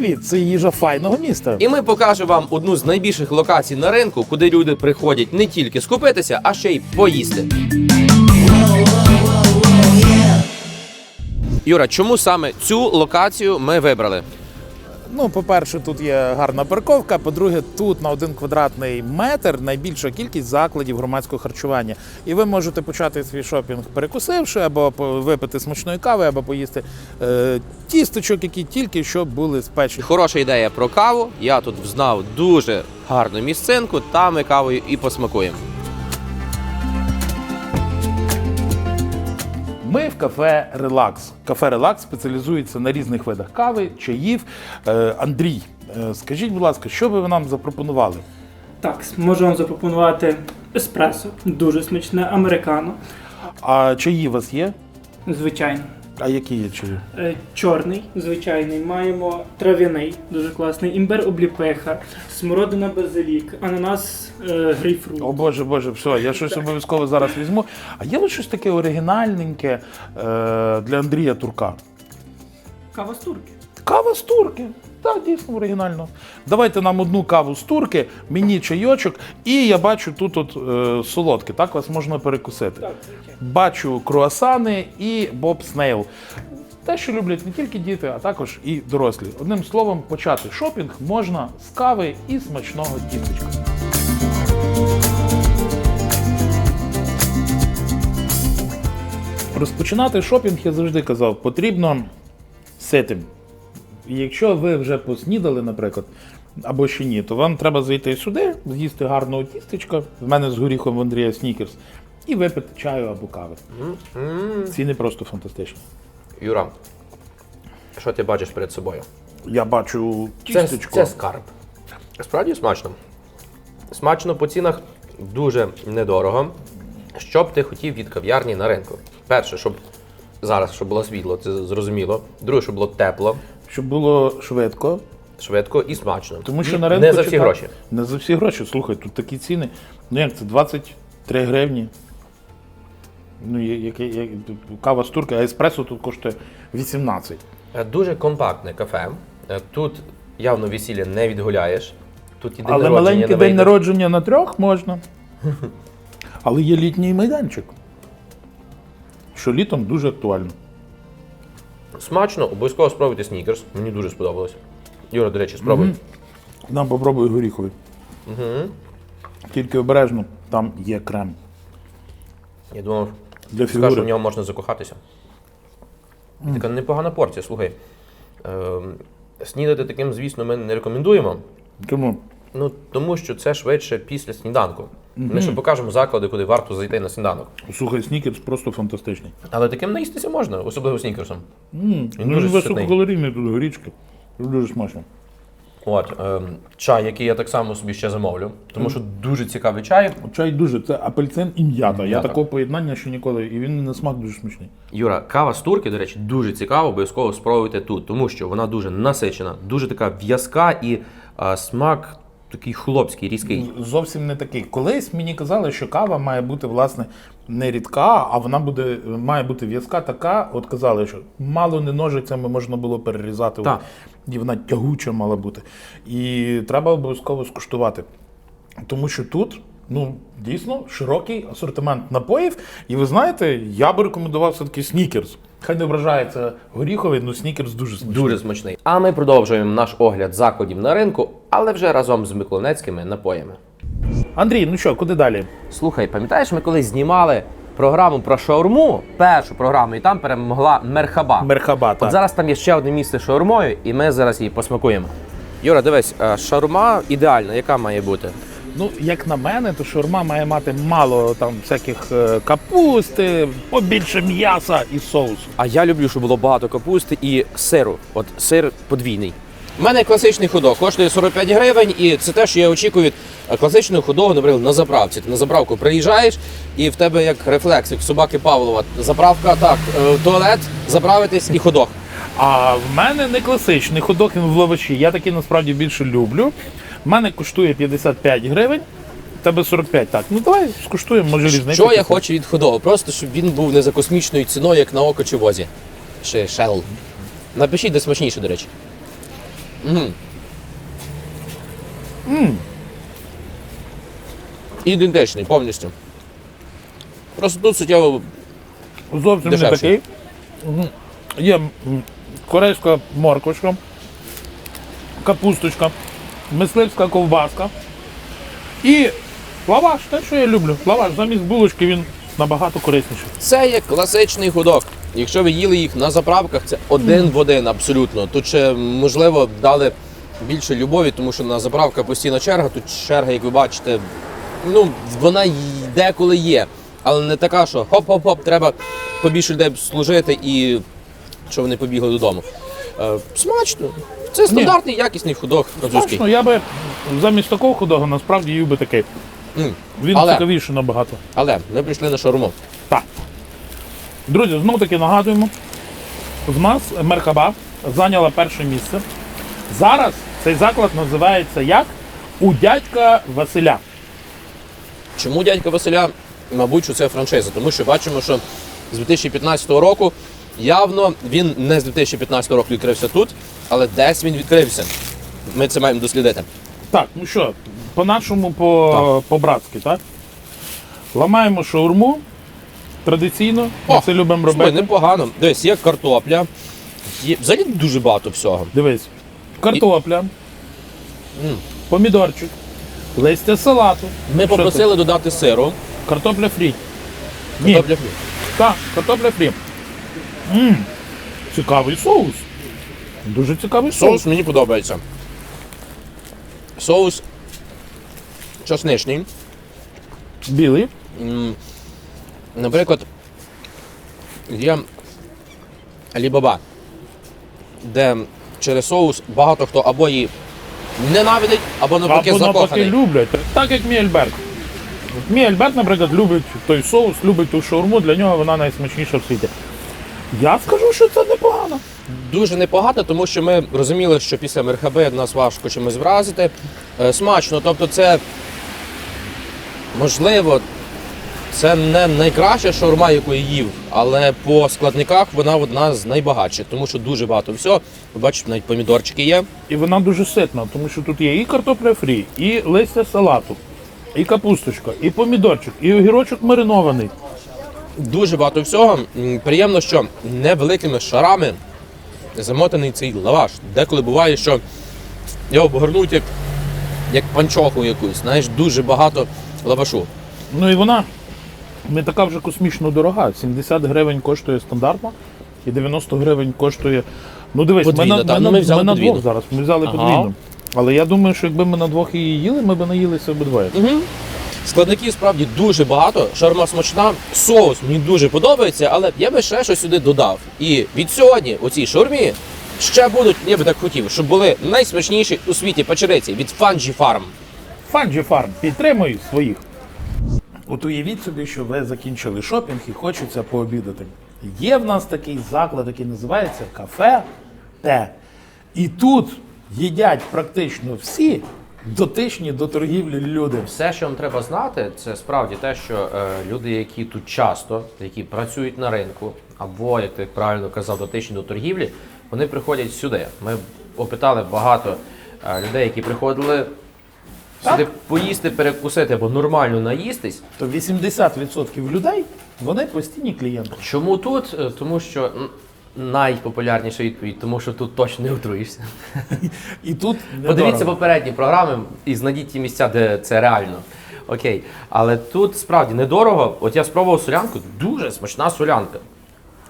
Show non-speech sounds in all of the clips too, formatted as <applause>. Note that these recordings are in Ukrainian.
Привіт, це їжа файного міста. І ми покажемо вам одну з найбільших локацій на ринку, куди люди приходять не тільки скупитися, а ще й поїсти. Юра, чому саме цю локацію ми вибрали? Ну, по-перше, тут є гарна парковка. По-друге, тут на один квадратний метр найбільша кількість закладів громадського харчування. І ви можете почати свій шопінг перекусивши, або випити смачної кави, або поїсти е, тісточок, які тільки що були спечені. Хороша ідея про каву. Я тут взнав дуже гарну місцинку, там ми кавою і посмакуємо. Ми в кафе Релакс. Кафе Релакс спеціалізується на різних видах кави, чаїв. Е, Андрій, е, скажіть, будь ласка, що би ви нам запропонували? Так, можу вам запропонувати еспресо, дуже смачне, американо, А чаї у вас є? звичайно. А які є чаї? Е, Чорний, звичайний, маємо трав'яний, дуже класний, імбер обліпеха, смородина базилік, ананас е, грейпфрут. О Боже, Боже, все, я щось обов'язково зараз візьму. А є ось щось таке оригінальненьке е, для Андрія Турка? Кава з турки. Кава з турки. Так, дійсно оригінально. Давайте нам одну каву з турки, мені чайочок, і я бачу тут от, е, солодке, так вас можна перекусити. Бачу круасани і боб снейл. Те, що люблять не тільки діти, а також і дорослі. Одним словом, почати шопінг можна з кави і смачного тістечка. Розпочинати шопінг, я завжди казав, потрібно ситим. І якщо ви вже поснідали, наприклад, або ще ні, то вам треба зайти сюди, з'їсти гарного тістечка, в мене з горіхом в Андрія Снікерс, і випити чаю або кави. Ціни просто фантастичні. Юра, що ти бачиш перед собою? Я бачу Це, це скарб. Справді смачно. Смачно по цінах дуже недорого. Що б ти хотів від кав'ярні на ринку? Перше, щоб зараз щоб було світло, це зрозуміло. Друге, щоб було тепло, Щоб було швидко. швидко і смачно. Тому що на ринку не за всі гроші. Не за всі гроші. Слухай, тут такі ціни. Ну як це? 23 гривні. Ну, я- яке- я- кава з турки, а еспресо тут коштує 18. Е, Дуже компактне кафе. Е, Тут явно весілля не відгуляєш. Тут і день Але народження маленький не день вийде. народження на трьох можна. <laughs> Але є літній майданчик. Що літом дуже актуально. Смачно, обов'язково спробуйте снікерс. Мені дуже сподобалось. Юра, до речі, спробуй. Нам попробуй горіховий. Тільки обережно, там є крем. Я думав, Для скажу, в фігури. нього можна закохатися. Така непогана порція, слухай. Ем, снідати таким, звісно, ми не рекомендуємо. Тому Ну, тому що це швидше після сніданку. Ми ще покажемо заклади, куди варто зайти на сніданок. слухай, снікерс просто фантастичний. Але таким наїстися можна, особливо снікерсом. Він Він ну, дуже він ситний. висококалорійний тут горічки. Дуже смачно. От, ем, чай, який я так само собі ще замовлю, тому що дуже цікавий чай. Чай дуже, це апельсин і м'ята. Я М'ята. такого поєднання ще ніколи, і він на смак дуже смачний. Юра, кава з турки, до речі, дуже цікаво, обов'язково спробуйте тут, тому що вона дуже насичена, дуже така в'язка і а, смак такий хлопський, різкий. Зовсім не такий. Колись мені казали, що кава має бути власне не рідка, а вона буде має бути в'язка така. От казали, що мало не ножицями можна було перерізати. Так. І вона тягуча мала бути. І треба обов'язково скуштувати. Тому що тут. Ну, дійсно, широкий асортимент напоїв. І ви знаєте, я би рекомендував все-таки снікерс. Хай не вражається горіховий, але снікерс дуже смачний. Дуже смачний. А ми продовжуємо наш огляд закладів на ринку, але вже разом з миколинецькими напоями. Андрій, ну що, куди далі? Слухай, пам'ятаєш, ми колись знімали програму про шаурму, першу програму, і там перемогла Мерхаба. Мерхаба, От зараз там є ще одне місце з шаурмою, і ми зараз її посмакуємо. Юра, дивись, е, шаурма ідеальна, яка має бути? Ну, як на мене, то шаурма має мати мало там всяких е, капусти, побільше м'яса і соусу. А я люблю, щоб було багато капусти і сиру. От сир подвійний. У мене класичний ходок коштує 45 гривень, і це те, що я очікую від е, класичного ходогу, наприклад, на заправці. Ти на заправку приїжджаєш, і в тебе як рефлекс, як собаки Павлова. Заправка так, е, туалет, заправитись і ходок. А в мене не класичний ходок, він в лаваші. Я такий насправді більше люблю. В мене коштує 55 гривень, тебе 45. Так, ну давай скуштуємо, може різниця. Що я хочу від ходогу? Просто щоб він був не за космічною ціною, як на око чи возі. Ще шел. Напишіть, де смачніше, до речі. Ідентичний повністю. Просто тут суттєво Зовсім Дешевший. не такий. Мгм. Є м, корейська морквочка, капусточка, мисливська ковбаска і лаваш, те, що я люблю. Лаваш замість булочки він набагато корисніший. Це є класичний худок. Якщо ви їли їх на заправках, це один в один абсолютно. Тут ще, можливо, дали більше любові, тому що на заправках постійна черга. Тут черга, як ви бачите, ну, вона деколи є. Але не така, що хоп-хоп-хоп, треба побільше людей служити і що вони побігли додому. Е, смачно. Це стандартний якісний худок французький. Точно, я би замість такого худого насправді їв би такий. М. Він Але- цікавіший набагато. Але ми прийшли на шаурму. Так. Друзі, знов таки нагадуємо. В нас Мерхаба зайняла перше місце. Зараз цей заклад називається як? У дядька Василя. Чому дядька Василя? Мабуть, що це франшиза, тому що бачимо, що з 2015 року явно він не з 2015 року відкрився тут, але десь він відкрився. Ми це маємо дослідити. Так, ну що, по-нашому, по- по-братськи, так? Ламаємо шаурму. Традиційно. Ми це любимо слухай, непогано. Дивись, є картопля, є взагалі дуже багато всього. Дивись. Картопля, помідорчик, листя салату. Ми Що попросили додати сиру. Картопля фрі. Картопля фрі. так, картопля фрі. м цікавий соус. Дуже цікавий соус. Соус мені подобається. Соус часничний. Білий. Наприклад, є Алібаба, де через соус багато хто або її ненавидить, або навпаки Або люблять. Так як мій Альберт. Мій Альберт, наприклад, любить той соус, любить ту шаурму, для нього вона найсмачніша в світі. Я скажу, що це непогано. Дуже непогано, тому що ми розуміли, що після мерхаби нас важко чимось вразити. Е, Смачно, тобто це можливо. Це не найкраща шаурма, яку я їв, але по складниках вона одна з найбагатших, тому що дуже багато всього. Ви бачите, навіть помідорчики є. І вона дуже ситна, тому що тут є і картопля фрі, і листя салату, і капусточка, і помідорчик, і огірочок маринований. Дуже багато всього. Приємно, що невеликими шарами замотаний цей лаваш. Деколи буває, що його обгорнуть як, як панчоху якусь. Знаєш, дуже багато лавашу. Ну і вона не така вже космічно дорога. 70 гривень коштує стандартно, і 90 гривень коштує. Ну дивись, Подвійна, ми на, та, ми ну, ми взяли ми на подвійну. двох зараз. Ми взяли Ага. подвійну. Але я думаю, що якби ми на двох її їли, ми б наїлися обидвоє. Угу. Складників справді дуже багато. Шарма смачна, соус мені дуже подобається, але я би ще щось сюди додав. І від сьогодні у цій шаурмі ще будуть, я би так хотів, щоб були найсмачніші у світі печериці від Fungi Farm. Фанджі Фарм, підтримуй своїх. От уявіть собі, що ви закінчили шопінг і хочеться пообідати. Є в нас такий заклад, який називається кафе Т. І тут їдять практично всі дотичні до торгівлі люди. Все, що вам треба знати, це справді те, що е, люди, які тут часто, які працюють на ринку, або, як ти правильно казав, дотичні до торгівлі, вони приходять сюди. Ми опитали багато е, людей, які приходили сюди поїсти, перекусити або нормально наїстись. То 80% людей вони постійні клієнти. Чому тут? Е, Тому що найпопулярніша відповідь, тому що тут точно не отруїшся. І тут Подивіться недорого. попередні програми і знайдіть ті місця, де це реально. Окей. Але тут справді недорого. От я спробував солянку, дуже смачна солянка.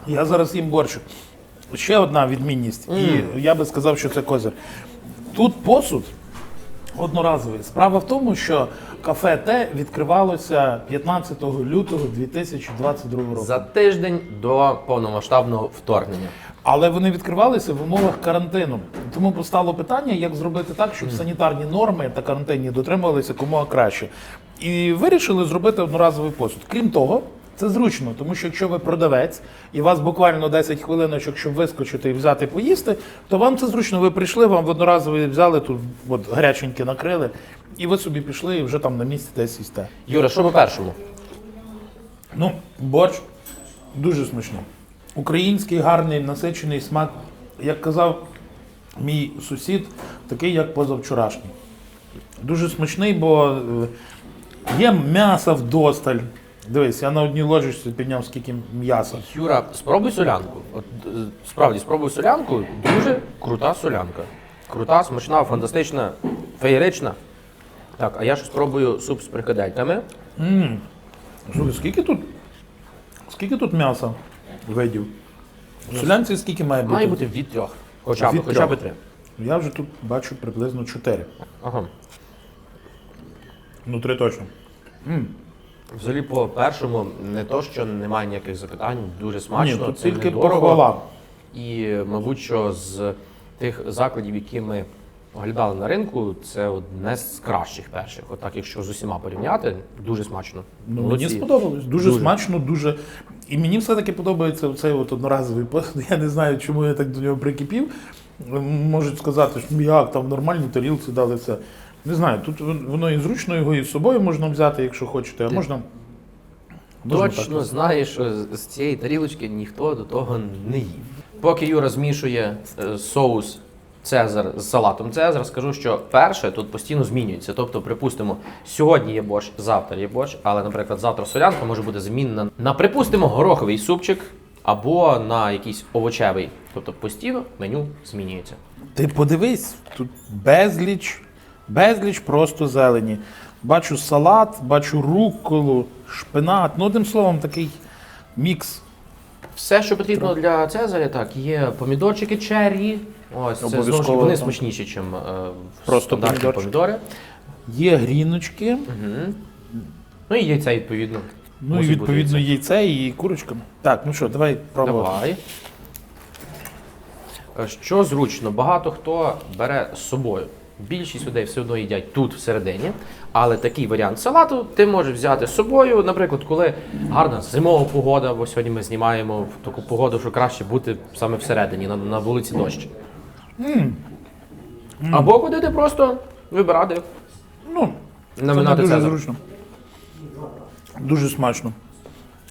Я зараз їм борщик. Ще одна відмінність. І я би сказав, що це козир. Тут посуд одноразовий. Справа в тому, що кафе Т відкривалося 15 лютого 2022 року. За тиждень до повномасштабного вторгнення. Але вони відкривалися в умовах карантину. Тому постало питання, як зробити так, щоб санітарні норми та карантинні дотримувалися комога краще. І вирішили зробити одноразовий посуд. Крім того, це зручно, тому що якщо ви продавець і у вас буквально 10 хвилиночок, щоб вискочити і взяти поїсти, то вам це зручно. Ви прийшли, вам в одноразовий взяли тут от гаряченьке накрили, і ви собі пішли і вже там на місці десь їсте. Юра, що по першому? Ну, борщ дуже смачний. Український гарний насичений смак. Як казав мій сусід такий, як позавчорашній. Дуже смачний, бо е, є м'яса вдосталь. Дивись, я на одній ложечці підняв скільки м'яса. Юра, спробуй солянку. От е, справді спробуй солянку. Дуже крута солянка. Крута, смачна, фантастична, феєрична. Так, а я ж спробую суп з прикадельками. Слухай, скільки тут? Скільки тут м'яса видів? У солянці скільки має бути? Має бути від трьох. Хоча б, Від хоча б трьох. три. Я вже тут бачу приблизно 4. Ага. Ну, три точно. Взагалі, по першому, не то, що немає ніяких запитань, дуже смачно, Ні, тут це тільки недорого. І, мабуть, що з тих закладів, які ми оглядали на ринку, це одне з кращих перших. Отак, якщо з усіма порівняти, дуже смачно. Ну, Молодці. мені сподобалось. Дуже, Дуже. смачно, дуже. І мені все-таки подобається цей одноразовий пост. <laughs> Я не знаю, чому я так до нього прикипів. Можуть сказати, що як там в нормальній тарілці дали все. Не знаю, тут воно і зручно, його і з собою можна взяти, якщо хочете, а можна. можна Точно так. знаєш, що з- з цієї тарілочки ніхто до того не їв. Поки Юра змішує е, соус Цезар з салатом Цезар, скажу, що перше тут постійно змінюється. Тобто, припустимо, сьогодні є борщ, завтра є борщ, але, наприклад, завтра солянка може бути замінена на, припустимо, гороховий супчик або на якийсь овочевий. Тобто постійно меню змінюється. Ти подивись, тут безліч, безліч просто зелені. Бачу салат, бачу рукколу, шпинат. Ну, одним словом, такий мікс. Все, що потрібно для Цезаря, так, є помідорчики черрі. Ось це знову ж таки, Обов'язково, вони так. смачніші, ніж е, Просто стандартні помідорчики. помідори. Є гріночки, Угу. Ну і яйця, відповідно. ну і Мусить бути відповідно яйце. яйце і курочка. Так, ну що, давай пробувати. Давай. Е, Що зручно, багато хто бере з собою. Більшість людей все одно їдять тут всередині, але такий варіант салату ти можеш взяти з собою. Наприклад, коли гарна зимова погода, бо сьогодні ми знімаємо в таку погоду, що краще бути саме всередині, на, на вулиці дощ. Або ходити просто вибирати. Ну, це не дуже Цезар. зручно. Дуже смачно.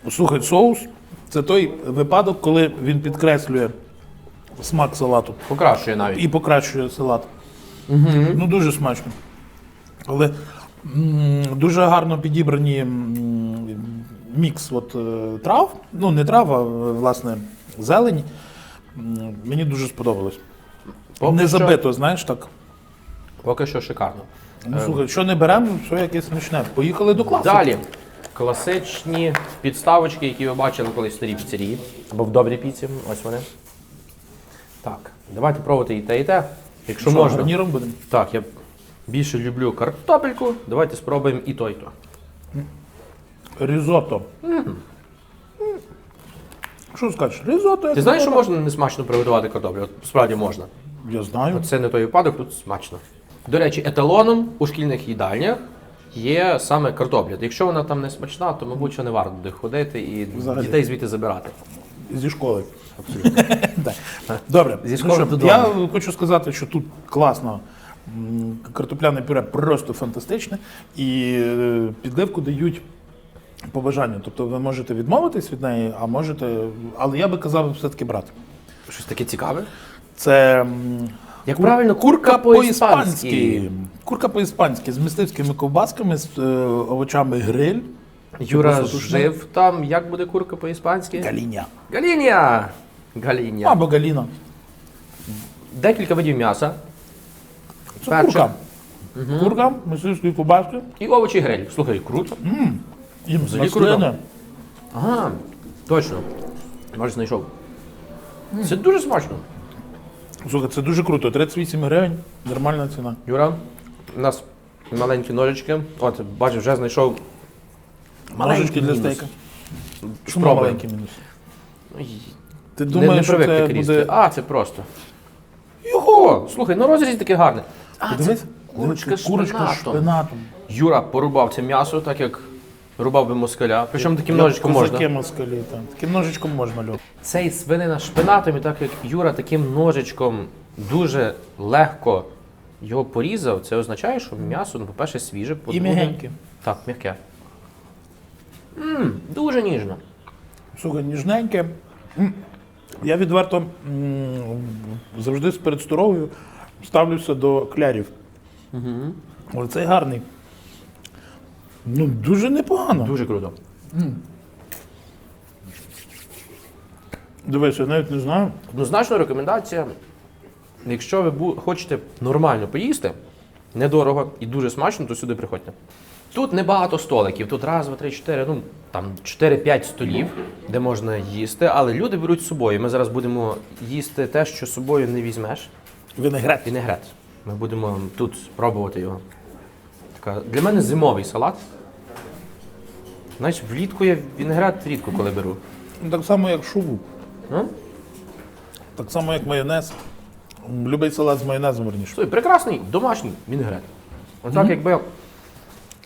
Слухай, соус це той випадок, коли він підкреслює смак салату Покращує навіть. і покращує салат. Ну, дуже смачно. Але м, дуже гарно підібрані м, мікс от, е, трав. Ну, не трав, а е, власне зелень. М, Мені дуже сподобалось. Поки не що- забито, знаєш так. Поки що шикарно. Ну, слухай, що не беремо, все якесь смачне. Поїхали до класу. Далі. Класичні підставочки, які ви бачили колись в старій піцерії. Або в добрій піці. Ось вони. Так, давайте пробувати і те, і те. Якщо Що, можна. гарніром будемо? Так, я більше люблю картопельку. Давайте спробуємо і то, і то. Різото. Що скажеш? Різото. як Ти знаєш, що можна не смачно приготувати картоплю? От справді можна. Я знаю. Це не той випадок, тут смачно. До речі, еталоном у шкільних їдальнях є саме картопля. Якщо вона там не смачна, то, мабуть, що не варто туди ходити і Взагалі. дітей звідти забирати. Зі школи. Так. <laughs> Добре. Зі Ну школи що, додому. Я хочу сказати, що тут класно. Картопляне пюре просто фантастичне. І е, підливку дають по бажанню. Тобто ви можете відмовитись від неї, а можете. Але я би казав все-таки брати. Щось таке цікаве. Це Як правильно, курка по-іспанськи. Курка по-іспанськи з мисливськими ковбасками, з е, овочами гриль. Юра жив там, як буде курка по-іспанськи? Галіня. Гаління! Гаління. Або галіна. Декілька видів м'яса. Це Перше. курка. Курка, мисливські ковбаски. І овочі гриль. Слухай, круто. І Взагалі маслини. круто. Ага, точно. Може, знайшов. Це дуже смачно. Слухай, це дуже круто. 38 гривень, нормальна ціна. Юра, у нас маленькі ножички. От, бачиш, вже знайшов. Ножички для мінус. стейка. Чому Спробуємо. маленький мінус? Ой, Ти думаєш, не що привик це так різти. буде... А, це просто. Його! Слухай, ну розріз такий гарний. А, це Дивись, курочка з курочка з шпинатом. шпинатом. Юра порубав це м'ясо, так як рубав би москаля. Причому таким ножичком козаки можна. москалі, там. Таким ножичком можна льот. Цей свинина з шпинатом, і так як Юра таким ножичком дуже легко його порізав, це означає, що м'ясо, ну, по-перше, свіже, І по-друге... м'ягеньке. Так, м'яке. Мм, дуже ніжно. Слухай, ніжненьке. М. Я відверто завжди з передсторовою ставлюся до клярів. Угу. Оцей гарний. Ну, дуже непогано. Дуже круто. Дивись, я навіть не знаю. Однозначно рекомендація. Якщо ви хочете нормально поїсти, недорого і дуже смачно, то сюди приходьте. Тут небагато столиків, тут раз, два, три, чотири, ну там 4-5 столів, де можна їсти, але люди беруть з собою. Ми зараз будемо їсти те, що з собою не візьмеш. Винегрет. Вінегрет. Ми будемо тут спробувати його. Така, для мене зимовий салат. Знаєш, влітку я вінегрет рідко коли беру. Ну, Так само, як шубу. Ну? Так само, як майонез. Любий салат з майонезом верніше. Слухай, прекрасний домашній вінегрет. Отак, якби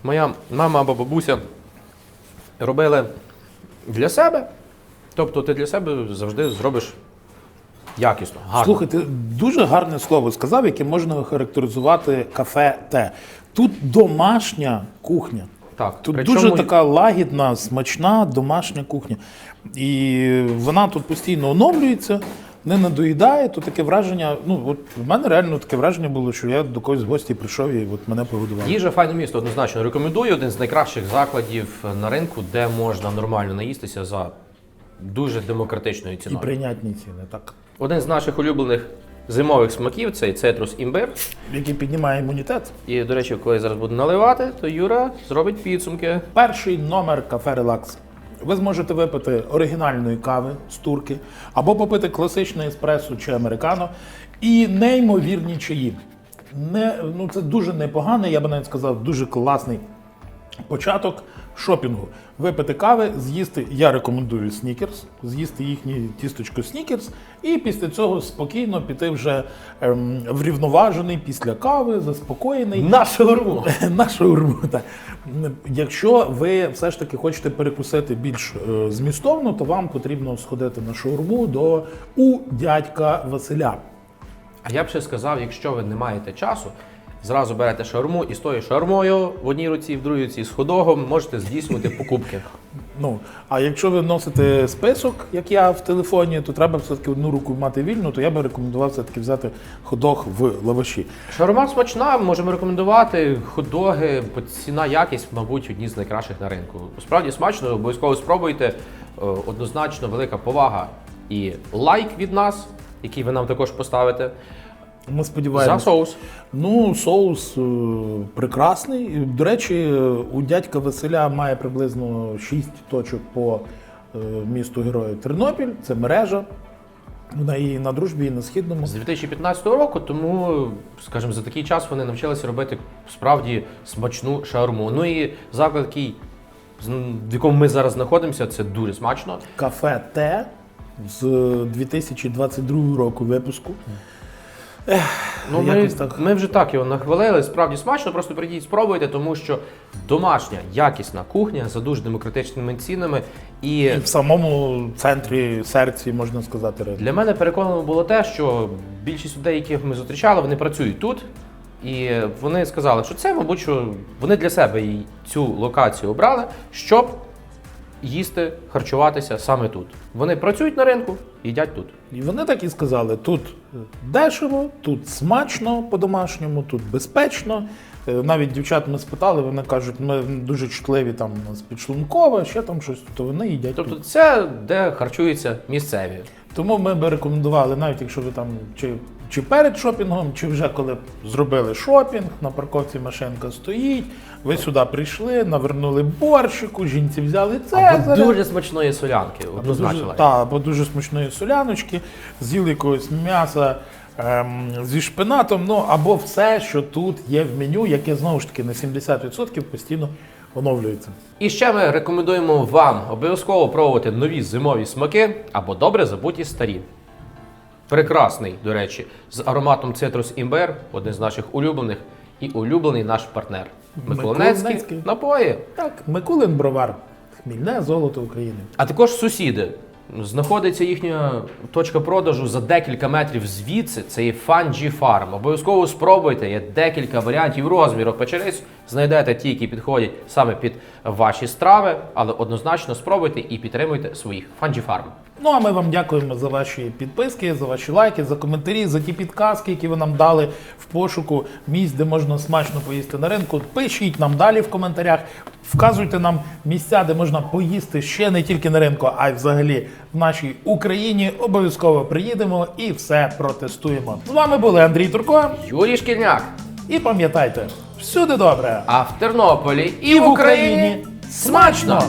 моя мама або бабуся робили для себе, тобто ти для себе завжди зробиш якісно, гарно. Слухай, ти дуже гарне слово сказав, яке можна охарактеризувати кафе те. Тут домашня кухня. так, Тут причому дуже така лагідна, смачна домашня кухня. І вона тут постійно оновлюється, не надоїдає, то таке враження. Ну, от в мене реально таке враження було, що я до когось в гості прийшов і от мене погодували. Їжа файне місто однозначно рекомендую. Один з найкращих закладів на ринку, де можна нормально наїстися за дуже демократичною І ціною. прийнятні ціни, так. Один з наших улюблених зимових смаків це цитрус імбир. Який піднімає імунітет. І, до речі, коли я зараз буду наливати, то Юра зробить підсумки. Перший номер кафе Релакс. Ви зможете випити оригінальної кави з турки, або попити класичне еспресо чи американо і неймовірні чаї. Не, ну, це дуже непоганий, я би навіть сказав, дуже класний початок шопінгу. Випити кави, з'їсти, я рекомендую снікерс, з'їсти їхнє тісточко снікерс, і після цього спокійно піти вже ем, врівноважений після кави, заспокоєний. На шаурму. <laughs> На шаурму, так. Якщо ви все ж таки хочете перекусити більш е, змістовно, то вам потрібно сходити на шаурму до у дядька Василя. А я б ще сказав, якщо ви не маєте часу, зразу берете шаурму і з тою шаурмою в одній руці, в другій руці з ходогом можете здійснювати покупки. Ну, а якщо ви носите список, як я в телефоні, то треба все-таки одну руку мати вільну, то я би рекомендував все-таки взяти ходох в лаваші. Шаурма смачна, можемо рекомендувати. Ходоги, бо ціна якість, мабуть, одні з найкращих на ринку. Справді смачно, обов'язково спробуйте. Е, Однозначно велика повага і лайк від нас, який ви нам також поставите. Ми За соус. Ну, соус е, прекрасний. До речі, у дядька Василя має приблизно 6 точок по е, місту Герою Тернопіль. Це мережа. Вона і на дружбі, і на східному. З 2015 року, тому, скажімо, за такий час вони навчилися робити справді смачну шаурму. Ну і заклад, який, в якому ми зараз знаходимося, це дуже смачно. Кафе Т з 2022 року випуску. Ну, ми, Якось так. ми вже так його нахвалили. Справді смачно, просто прийдіть, спробуйте, тому що домашня, якісна кухня за дуже демократичними цінами. І І в самому центрі серці, можна сказати, для мене переконано було те, що більшість людей, яких ми зустрічали, вони працюють тут. І вони сказали, що це, мабуть, що вони для себе і цю локацію обрали, щоб їсти, харчуватися саме тут. Вони працюють на ринку, їдять тут. І вони так і сказали: тут дешево, тут смачно по-домашньому, тут безпечно. Е, Навіть дівчат ми спитали, вони кажуть, ми дуже чутливі там у нас підшлункове, ще там щось, то вони їдять. Тобто тут. це де харчуються місцеві. Тому ми би рекомендували, навіть якщо ви там чи, чи перед шопінгом, чи вже коли зробили шопінг, на парковці машинка стоїть, ви сюди прийшли, навернули борщику, жінці взяли це. Або дуже смачної солянки, однозначно. дуже, або дуже смачної соляночки, з'їли якогось м'яса ем, зі шпинатом, ну або все, що тут є в меню, яке знову ж таки на 70% постійно оновлюється. І ще ми рекомендуємо вам обов'язково пробувати нові зимові смаки або добре забуті старі. Прекрасний, до речі, з ароматом цитрус імбер, один з наших улюблених, і улюблений наш партнер. Миколинецький напої. Так, Микулин Бровар, хмільне золото України. А також сусіди. Знаходиться їхня точка продажу за декілька метрів звідси. Це є Fungi Farm. Обов'язково спробуйте. Є декілька варіантів розміру печериць. Знайдете ті, які підходять саме під ваші страви, але однозначно спробуйте і підтримуйте своїх Fungi Farm. Ну а ми вам дякуємо за ваші підписки, за ваші лайки, за коментарі, за ті підказки, які ви нам дали в пошуку місць, де можна смачно поїсти на ринку. Пишіть нам далі в коментарях, вказуйте нам місця, де можна поїсти ще не тільки на ринку, а й взагалі в нашій Україні. Обов'язково приїдемо і все протестуємо. З вами були Андрій Турко. Юрій Шкільняк. І пам'ятайте, всюди добре. А в Тернополі і, І в Україні смачно!